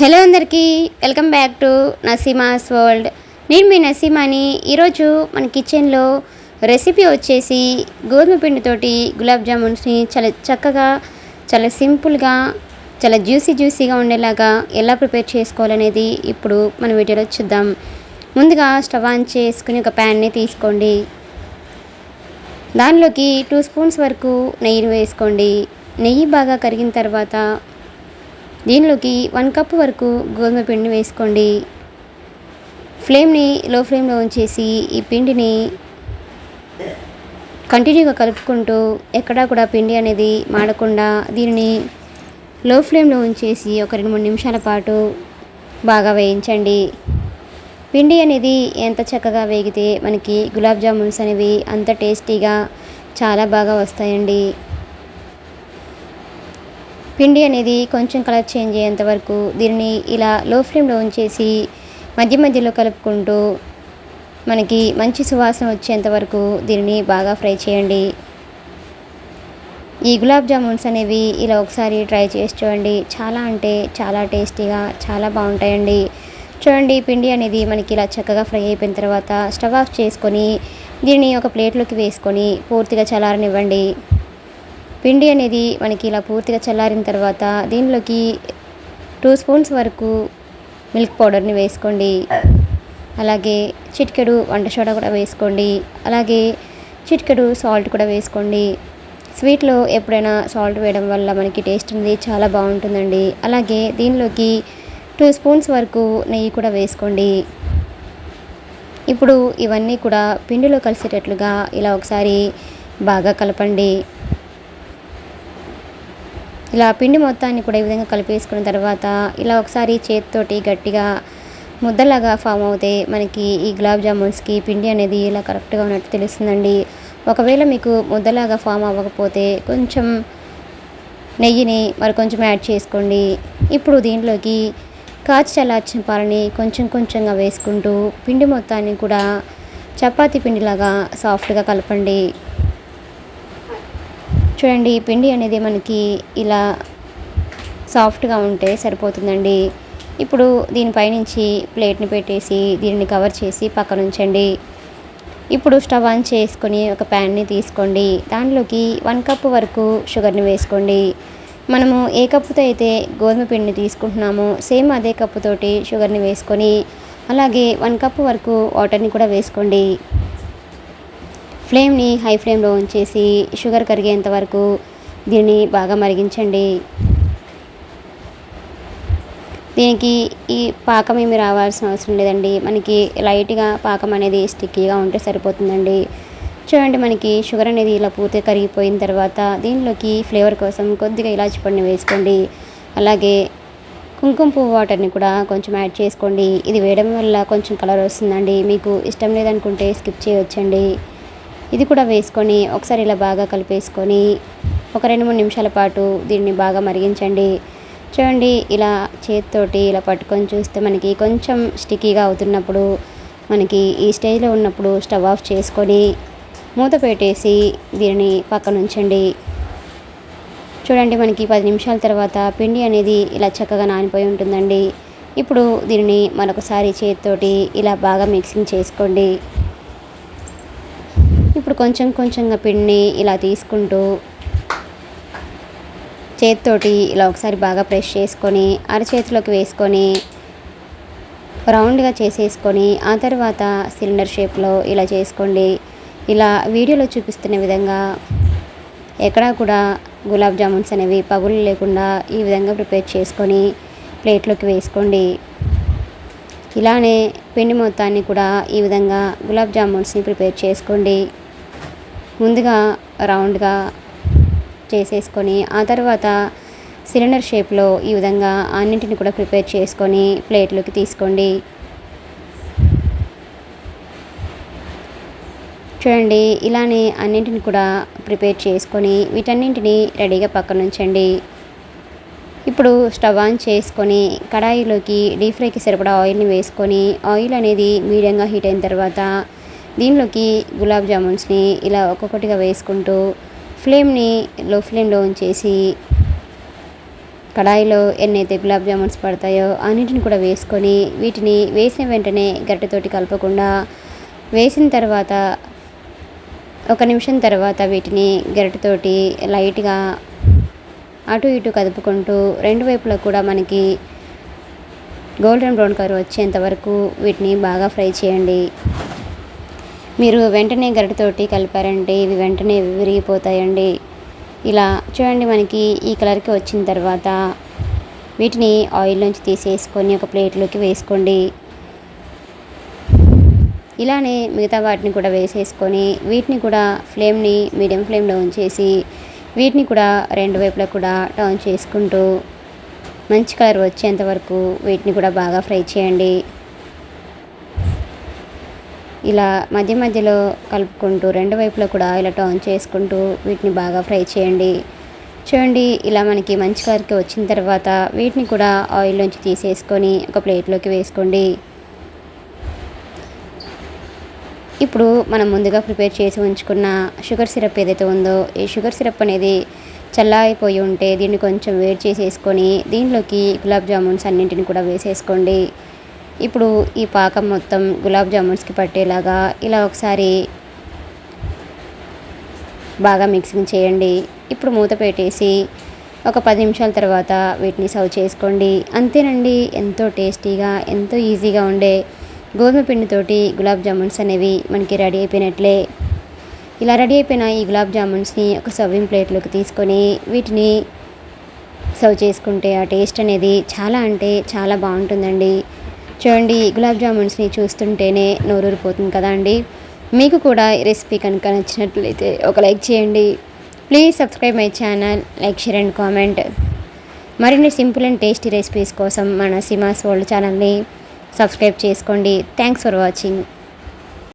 Hello అందరికీ welcome back to Naseema's world. నేను మీ నసీమాని. ఈరోజు మన కిచెన్లో రెసిపీ వచ్చేసి గోధుమ పిండితోటి గులాబ్ జామున్స్ని చాలా చక్కగా చాలా సింపుల్గా చాలా జ్యూసీ జ్యూసీగా ఉండేలాగా ఎలా ప్రిపేర్ చేసుకోవాలనేది ఇప్పుడు మన వీడియోలో చూద్దాం. ముందుగా స్టవ్ ఆన్ చేసుకుని ఒక ప్యాన్ని తీసుకోండి. దానిలోకి టూ స్పూన్స్ వరకు నెయ్యిని వేసుకోండి. నెయ్యి బాగా కరిగిన తర్వాత దీనిలోకి వన్ కప్ వరకు గోధుమ పిండిని వేసుకోండి. ఫ్లేమ్ని లో ఫ్లేమ్లో ఉంచేసి ఈ పిండిని కంటిన్యూగా కలుపుకుంటూ ఎక్కడా కూడా పిండి అనేది మాడకుండా దీనిని లో ఫ్లేమ్లో ఉంచేసి ఒక రెండు మూడు నిమిషాల పాటు బాగా వేయించండి. పిండి అనేది ఎంత చక్కగా వేగితే మనకి గులాబ్ జామున్స్ అనేవి అంత టేస్టీగా చాలా బాగా వస్తాయండి. పిండి అనేది కొంచెం కలర్ చేంజ్ అయ్యేంత వరకు దీనిని ఇలా లో ఫ్లేమ్లో ఉంచేసి మధ్య మధ్యలో కలుపుకుంటూ మనకి మంచి సువాసన వచ్చేంత వరకు దీనిని బాగా ఫ్రై చేయండి. ఈ గులాబ్ జామున్స్ అనేవి ఇలా ఒకసారి ట్రై చేసి చూడండి. చాలా అంటే చాలా టేస్టీగా చాలా బాగుంటాయండి. చూడండి పిండి అనేది మనకి ఇలా చక్కగా ఫ్రై అయిపోయిన తర్వాత స్టవ్ ఆఫ్ చేసుకొని దీన్ని ఒక ప్లేట్లోకి వేసుకొని పూర్తిగా చలారనివ్వండి పిండి అనేది మనకి ఇలా పూర్తిగా చల్లారిన తర్వాత దీనిలోకి టూ స్పూన్స్ వరకు మిల్క్ పౌడర్ని వేసుకోండి. అలాగే చిటికెడు వంట సోడా కూడా వేసుకోండి. అలాగే చిటికెడు సాల్ట్ కూడా వేసుకోండి. స్వీట్లో ఎప్పుడైనా సాల్ట్ వేయడం వల్ల మనకి టేస్ట్ అనేది చాలా బాగుంటుందండి. అలాగే దీనిలోకి టూ స్పూన్స్ వరకు నెయ్యి కూడా వేసుకోండి. ఇప్పుడు ఇవన్నీ కూడా పిండిలో కలిసేటట్లుగా ఇలా ఒకసారి బాగా కలపండి. ఇలా పిండి మొత్తాన్ని కూడా ఈ విధంగా కలిపేసుకున్న తర్వాత ఇలా ఒకసారి చేతితోటి గట్టిగా ముద్దలాగా ఫామ్ అవుతే మనకి ఈ గులాబ్ జామున్స్కి పిండి అనేది ఇలా కరెక్ట్గా ఉన్నట్టు తెలుస్తుందండి. ఒకవేళ మీకు ముద్దలాగా ఫామ్ అవ్వకపోతే కొంచెం నెయ్యిని మరి కొంచెం యాడ్ చేసుకోండి. ఇప్పుడు దీంట్లోకి కాచి చల్లార్చిన పాలని కొంచెం కొంచెంగా వేసుకుంటూ పిండి మొత్తాన్ని కూడా చపాతీ పిండిలాగా సాఫ్ట్గా కలపండి. చూడండి పిండి అనేది మనకి ఇలా సాఫ్ట్గా ఉంటే సరిపోతుందండి. ఇప్పుడు దీనిపైనుంచి ప్లేట్ని పెట్టేసి దీనిని కవర్ చేసి పక్కన ఉంచండి ఇప్పుడు స్టవ్ ఆన్ చేసుకొని ఒక ప్యాన్ని తీసుకోండి. దానిలోకి వన్ కప్ వరకు షుగర్ని వేసుకోండి. మనము ఏ కప్పుతో అయితే గోధుమ పిండిని తీసుకుంటున్నామో సేమ్ అదే కప్పుతోటి షుగర్ని వేసుకొని అలాగే వన్ కప్ వరకు వాటర్ని కూడా వేసుకోండి. ఫ్లేమ్ని హై ఫ్లేమ్లో ఉంచేసి షుగర్ కరిగేంత వరకు దీన్ని బాగా మరిగించండి. దీనికి ఈ పాకం ఏమి రావాల్సిన అవసరం లేదండి. మనకి లైట్గా పాకం అనేది స్టిక్కీగా ఉంటే సరిపోతుందండి. చూడండి మనకి షుగర్ అనేది ఇలా పూర్తిగా కరిగిపోయిన తర్వాత దీనిలోకి ఫ్లేవర్ కోసం కొద్దిగా ఇలాచి పండుని వేసుకోండి. అలాగే కుంకుమ పువ్వు వాటర్ని కూడా కొంచెం యాడ్ చేసుకోండి. ఇది వేయడం వల్ల కొంచెం కలర్ వస్తుందండి. మీకు ఇష్టం లేదనుకుంటే స్కిప్ చేయొచ్చండి. ఇది కూడా వేసుకొని ఒకసారి ఇలా బాగా కలిపేసుకొని ఒక రెండు మూడు నిమిషాల పాటు దీన్ని బాగా మరిగించండి. చూడండి ఇలా చేతితోటి ఇలా పట్టుకొని చూస్తే మనకి కొంచెం స్టిక్కీగా అవుతున్నప్పుడు మనకి ఈ స్టేజ్లో ఉన్నప్పుడు స్టవ్ ఆఫ్ చేసుకొని మూత పెట్టేసి దీనిని పక్కన ఉంచండి. చూడండి మనకి పది నిమిషాల తర్వాత పిండి అనేది ఇలా చక్కగా నానిపోయి ఉంటుందండి. ఇప్పుడు దీనిని మరొకసారి చేతితోటి ఇలా బాగా మిక్సింగ్ చేసుకోండి. ఇప్పుడు కొంచెం కొంచెంగా పిండిని ఇలా తీసుకుంటూ చేతితోటి ఇలా ఒకసారి బాగా ప్రెష్ చేసుకొని అరచేతిలోకి వేసుకొని రౌండ్గా చేసేసుకొని ఆ తర్వాత సిలిండర్ షేప్లో ఇలా చేసుకోండి. ఇలా వీడియోలో చూపిస్తున్న విధంగా ఎక్కడా కూడా గులాబ్ జామున్స్ అనేవి పగులు లేకుండా ఈ విధంగా ప్రిపేర్ చేసుకొని ప్లేట్లోకి వేసుకోండి. ఇలానే పిండి మొత్తాన్ని కూడా ఈ విధంగా గులాబ్ జామున్స్ని ప్రిపేర్ చేసుకోండి. ముందుగా రౌండ్గా చేసేసుకొని ఆ తర్వాత సిలిండర్ షేప్లో ఈ విధంగా అన్నింటిని కూడా ప్రిపేర్ చేసుకొని ప్లేట్లోకి తీసుకోండి. చూడండి ఇలానే అన్నింటిని కూడా ప్రిపేర్ చేసుకొని వీటన్నింటిని రెడీగా పక్కన ఉంచండి. ఇప్పుడు స్టవ్ ఆన్ చేసుకొని కడాయిలోకి డీప్ ఫ్రైకి సరిపడా ఆయిల్ని వేసుకొని ఆయిల్ అనేది మీడియంగా హీట్ అయిన తర్వాత దీనిలోకి గులాబ్ జామున్స్ని ఇలా ఒక్కొక్కటిగా వేసుకుంటూ ఫ్లేమ్ని లో ఫ్లేమ్లో ఉంచేసి కడాయిలో ఎన్నైతే గులాబ్ జామున్స్ పడతాయో అన్నిటిని కూడా వేసుకొని వీటిని వేసిన వెంటనే గరిటెతోటి కలపకుండా వేసిన తర్వాత ఒక నిమిషం తర్వాత వీటిని గరిటెతోటి లైట్గా అటు ఇటు కదుపుకుంటూ రెండు వైపులా కూడా మనకి గోల్డెన్ బ్రౌన్ కలర్ వచ్చేంత వరకు వీటిని బాగా ఫ్రై చేయండి. మీరు వెంటనే గరిటతోటి కలిపారంటే ఇవి వెంటనే విరిగిపోతాయండి. ఇలా చూడండి మనకి ఈ కలర్కి వచ్చిన తర్వాత వీటిని ఆయిల్ నుంచి తీసేసుకొని ఒక ప్లేట్లోకి వేసుకోండి. ఇలానే మిగతా వాటిని కూడా వేసేసుకొని వీటిని కూడా ఫ్లేమ్ని మీడియం ఫ్లేమ్లో ఉంచేసి వీటిని కూడా రెండు వైపులా కూడా టర్న్ చేసుకుంటూ మంచి కలర్ వచ్చేంత వరకు వీటిని కూడా బాగా ఫ్రై చేయండి. ఇలా మధ్య మధ్యలో కలుపుకుంటూ రెండు వైపులా కూడా ఇలా టర్న్ చేసుకుంటూ వీటిని బాగా ఫ్రై చేయండి. చూడండి ఇలా మనకి మంచి కలర్కి వచ్చిన తర్వాత వీటిని కూడా ఆయిల్లోంచి తీసేసుకొని ఒక ప్లేట్లోకి వేసుకోండి. ఇప్పుడు మనం ముందుగా ప్రిపేర్ చేసి ఉంచుకున్న షుగర్ సిరప్ ఏదైతే ఉందో ఈ షుగర్ సిరప్ అనేది చల్లారిపోయి ఉంటే దీన్ని కొంచెం వేడి చేసేసుకొని దీనిలోకి గులాబ్ జామున్స్ అన్నింటిని కూడా వేసేసుకోండి. ఇప్పుడు ఈ పాకం మొత్తం గులాబ్ జామున్స్కి పట్టేలాగా ఇలా ఒకసారి బాగా మిక్సింగ్ చేయండి. ఇప్పుడు మూత పెట్టేసి ఒక పది నిమిషాల తర్వాత వీటిని సర్వ్ చేసుకోండి. అంతేనండి ఎంతో టేస్టీగా ఎంతో ఈజీగా ఉండే గోధుమ పిండితోటి గులాబ్ జామున్స్ అనేవి మనకి రెడీ అయిపోయినట్లే. ఇలా రెడీ అయిపోయిన ఈ గులాబ్ జామున్స్ని ఒక సర్వింగ్ ప్లేట్లోకి తీసుకొని వీటిని సర్వ్ చేసుకుంటే ఆ టేస్ట్ అనేది చాలా అంటే చాలా బాగుంటుందండి. చూడండి గులాబ్ జామున్స్ని చూస్తుంటేనే నోరూరిపోతుంది కదా అండి. మీకు కూడా ఈ రెసిపీ కనుక నచ్చినట్లయితే ఒక లైక్ చేయండి. Please subscribe my channel like share and comment. మరిన్ని సింపుల్ అండ్ టేస్టీ రెసిపీస్ కోసం మన సిమాస్ వరల్డ్ ఛానల్ని సబ్స్క్రైబ్ చేసుకోండి. Thanks for watching.